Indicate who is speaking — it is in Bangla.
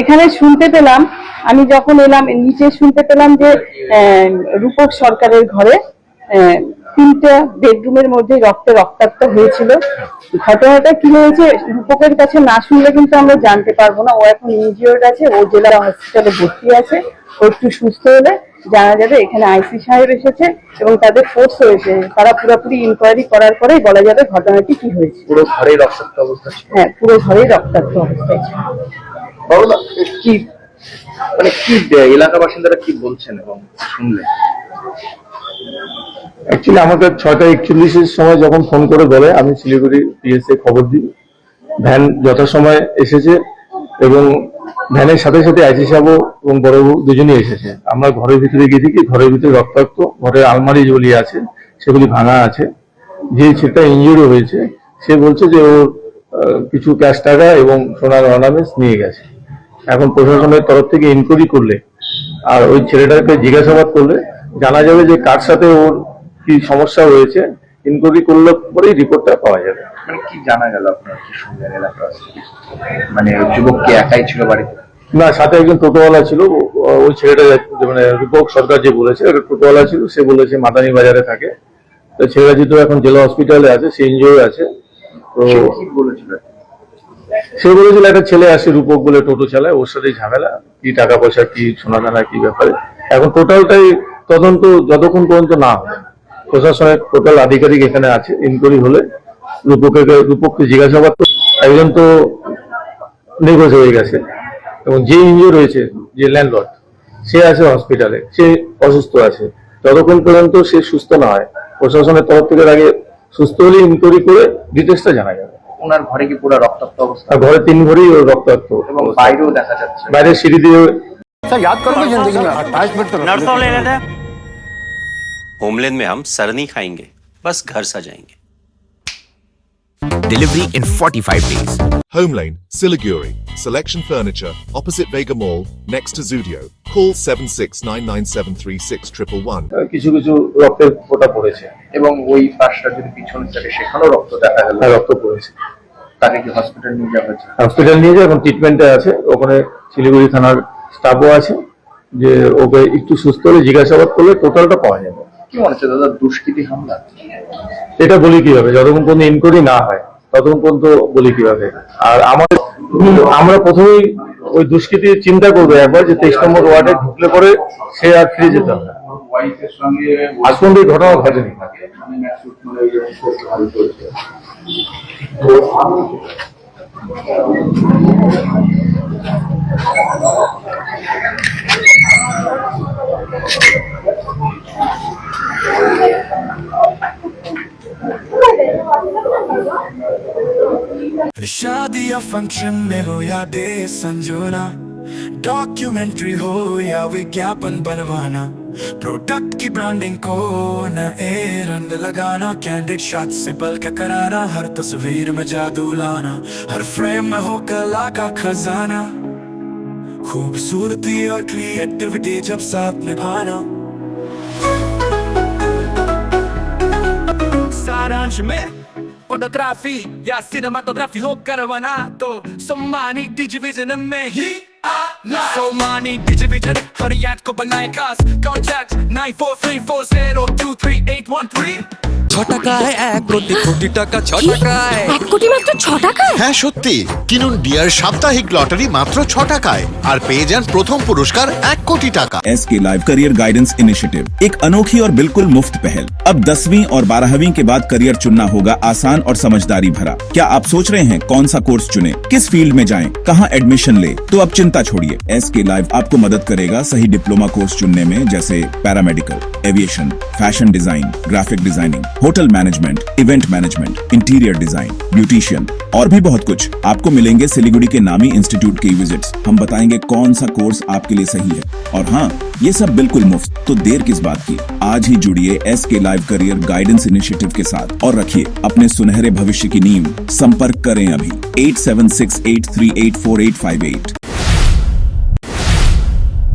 Speaker 1: এখানে শুনতে পেলাম, আমি যখন এলাম নিচে শুনতে পেলাম যে রূপক সরকারের ঘরে তিনটা বেডরুমের মধ্যে রক্তে রক্তাক্ত হয়েছিল। ঘটনাটা কি হয়েছে রূপকের কাছে না শুনলে কিন্তু আমরা জানতে পারব না। ও এখন এনজিওর কাছে, ও জেলা হসপিটালে ভর্তি আছে। ও একটু সুস্থ হলে জানা যাবে এখানে আইসি সাহেব এসেছে এবং তাদের ফোর্স হয়েছে তারা পুরোপুরি ইনকোয়ারি করার পরেই বলা যাবে ঘটনাটি কি হয়েছে।
Speaker 2: পুরো ঘরেই রক্তাক্ত অবস্থা
Speaker 1: হ্যাঁ পুরো ঘরেই রক্তাক্ত অবস্থায়
Speaker 2: কি মানে কি এলাকা বাসিন্দারা কি বলছেন এবং শুনলেন?
Speaker 3: অ্যাকচুয়ালি আমাকে ছয়টা একচল্লিশের সময় যখন ফোন করে বলে আমি শিলিগুড়ি পিএসএ খবর দিই। ভ্যান যথাসময়ে এসেছে এবং ভ্যানের সাথে সাথে আইসি সাহেব এবং বড়বাবু দুজনেই এসেছে। আমরা ঘরের ভিতরে গিয়ে দেখি, ঘরের ভিতরে রক্তাক্ত, ঘরের আলমারি যেগুলি আছে, সেগুলি ভাঙা আছে। যে ছেলেটা ইঞ্জুরি হয়েছে, সে বলছে যে ওর কিছু ক্যাশ টাকা এবং সোনার অর্নামেন্টস নিয়ে গেছে। এখন প্রশাসনের তরফ থেকে ইনকোয়ারি করলে, আর ওই ছেলেটাকে জিজ্ঞাসাবাদ করলে জানা যাবে যে কার সাথে ওর কি সমস্যা হয়েছে ইনকোয়ারি করলে পরেই রিপোর্টটা পাওয়া যাবে।
Speaker 2: মানে কি জানা গেল আপনার কি শুনলেন এলাকাবাসী মানে যুবক কি একাই ছিল বাড়িতে?
Speaker 3: না সাথে একজন টোটোওয়ালা ছিল ওই ছেলেটা মানে রূপক সরকার যে বলেছে ওটা টোটোওয়ালা ছিল সে বলেছে মাদানি বাজারে থাকে। তো ছেলেটা যেহেতু এখন জেলা হসপিটালে আছে সে ইনজয় আছে তো
Speaker 2: সে বলেছিল?
Speaker 3: সে বলেছিল একটা ছেলে আসে রূপক বলে টোটো চালায় ওর সাথে ঝামেলা কি টাকা পয়সা কি সোনা দানা কি ব্যাপারে। এখন টোটালটাই তদন্ত যতক্ষণ পর্যন্ত না হয়। প্রশাসনের টোটাল আধিকারিক এখানে আছে ইনকোয়ারি হলে রূপকের রূপককে জিজ্ঞাসাবাদ একজন তো নিখোঁজ হয়ে গেছে এবং যে ইঞ্জিও রয়েছে যে ল্যান্ডলর্ড সে আছে হসপিটালে সে অসুস্থ আছে। ততক্ষণ পর্যন্ত সে সুস্থ না হয়। প্রশাসনের তরফ থেকে আগে সুস্থ হলে ইনকোয়ারি করে ডিটেলসটা জানা যাবে।
Speaker 2: ওনার ঘরে কি পুরো রক্তাক্ত অবস্থা?
Speaker 3: ঘরে তিন ঘরেই রক্তাক্ত
Speaker 2: এবং বাইরেও দেখা যাচ্ছে।
Speaker 3: বাইরে সিঁড়ি দিয়ে
Speaker 4: স্যার ইয়াদ 28 মিনিট होमलैंड में हम सर नहीं खाएंगे बस घर सजाएंगे
Speaker 5: Delivery in 45 days.
Speaker 6: Home Lane, Siliguri. Selection Furniture, opposite Vega Mall, next to Zudio. Call 7699736
Speaker 3: কিছু কিছু রক্তের ফোঁটা পড়েছে
Speaker 2: এবং ওই পাশটা যদি পিছনে থাকে সেখানেও রক্ত দেখা গেল
Speaker 3: আর রক্ত পড়েছে
Speaker 2: তাকে কি হসপিটাল নিয়ে যাওয়া হয়েছে
Speaker 3: হসপিটাল নিয়ে যায় এখন ট্রিটমেন্টে আছে ওখানে শিলিগুড়ি থানার স্টাফও আছে যে ওকে একটু সুস্থ হলে জিজ্ঞাসাবাদ করলে টোটালটা পাওয়া যাবে
Speaker 2: কি মনে হচ্ছে দাদা, দুষ্কৃতি হামলা?
Speaker 3: এটা বলি কীভাবে? যতক্ষণ পর্যন্ত ইনকোয়ারি না হয়, ততক্ষণ পর্যন্ত বলি কীভাবে? আর আমাদের আমরা প্রথমেই ওই দুষ্কৃতি চিন্তা করব একবার যে তেইশ নম্বর ওয়ার্ডে ঢুকলে পরে সে আর ফিরে যেতে হবে ঘটনা ঘটেনি।
Speaker 7: शादी या फ़ंक्शन में हो या डे संजोना डॉक्यूमेंट्री हो या विज्ञापन बनवाना प्रोडक्ट की ब्रांडिंग को न ए रंग लगाना कैंडिड शॉट से बल के कराना, हर तस्वीर में जादू लाना, हर फ्रेम में हो कला का खजाना, खूबसूरती और क्रिएटिविटी जब साथ निभाना। सारांश में फोटोग्राफी या सिनेमाटोग्राफी होकर बना तो सोमानी डिजिविजन में ही आना सम्मानी डिजिविजन हर याद को बनाए खास contact nine four three four
Speaker 8: zero টাকায় এক কোটি কোটি টাকা ছ টাকায়
Speaker 9: এক কোটি মাত্র ছ টাকায়
Speaker 10: হ্যাঁ সত্যি কিনুন ডিয়ার সাপ্তাহিক লটারি মাত্র ছ টাকায় আর পেয়ে যান প্রথম পুরস্কার এক কোটি টাকা
Speaker 5: S K live career guidance initiative एक अनोखी और बिल्कुल मुफ्त पहल अब दसवीं और बारहवीं के बाद करियर चुनना होगा आसान और समझदारी भरा क्या आप सोच रहे हैं कौन सा कोर्स चुने किस फील्ड में जाएं, कहां एडमिशन ले तो अब चिंता छोड़िए एस के लाइव आपको मदद करेगा सही डिप्लोमा कोर्स चुनने में जैसे paramedical aviation fashion design graphic designing hotel management, event management interior design beautician और भी बहुत कुछ। आपको मिलेंगे सिलीगुड़ी के नामी इंस्टीट्यूट के विजिट्स हम बताएँगे कौन सा कोर्स आपके लिए सही है। और हाँ ये सब बिल्कुल मुफ़्त। तो देर किस बात की? आज ही जुड़िए S K live career guidance initiative के साथ। और रखिए अपने सुनहरे भविष्य की नींव। संपर्क करें अभी। Eight seven six eight three eight four eight five eight